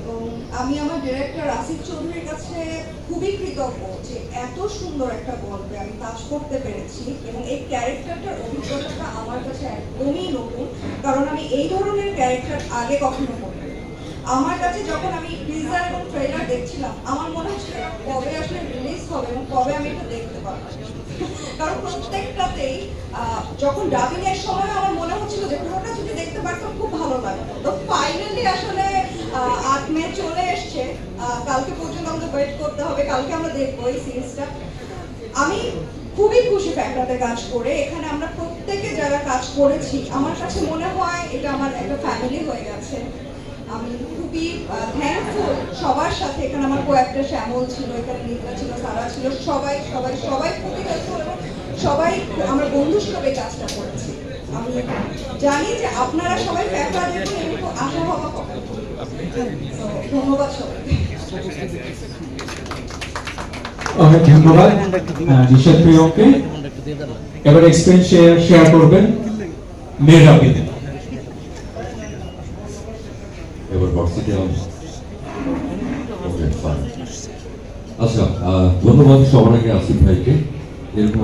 এবং আমি আমার ডিরেক্টর আসিফ চৌধুরীর কাছে খুবই কৃতজ্ঞ যে এত সুন্দর একটা গল্পে আমি কাজ করতে পেরেছি এবং এই ক্যারেক্টারটার অভিজ্ঞতাটা আমার কাছে একদমই নতুন, কারণ আমি এই ধরনের ক্যারেক্টার আগে কখনো করিনি। আমার কাছে যখন আমি টিজার এবং ট্রেলার দেখছিলাম, আমার মনে হচ্ছিল কবে আসলে রিলিজ হবে এবং কবে আমি এটা দেখতে পারব। কারণ প্রত্যেকটাতেই যখন ডাবিং এর সময় আমার মনে হচ্ছিল যে পুরোটা যদি দেখতে পারতাম খুব ভালো লাগতো তো ফাইনালি আসলে আহ, চলে এসছে। কালকে পর্যন্ত আমাদের ওয়েট করতে হবে কালকে আমরা দেখব এই সিরিজটা আমি খুবই খুশি ফ্যাক্টরাতে কাজ করে এখানে আমরা প্রত্যেকে যারা কাজ করেছি আমার কাছে মনে হয় এটা আমার একটা ফ্যামিলি হয়ে গেছে। আমি খুবই থ্যাঙ্কফুল সবার সাথে এখানে আমার কয়েকটা শ্যামল ছিল এখানে নিতা ছিল সারা ছিল সবাই সবাই সবাই খুবই হেল্পফুল সবাই আমরা বন্ধু হিসেবে কাজটা করেছি। আমি জানি যে আপনারা সবাই ফ্যাক্টরা দেখুন এবং আশা হওয়া কখন ধন্যবাদ সবাইকে। অনেক ধন্যবাদ। নিশাদ প্রিয়কে এবার এক্সপিরিয়েন্স শেয়ার শেয়ার করবেন মেহরাবিন এবার বক্সিতে ওকে আচ্ছা ধন্যবাদ সবার আগে আসিফ ভাইকে। এরকম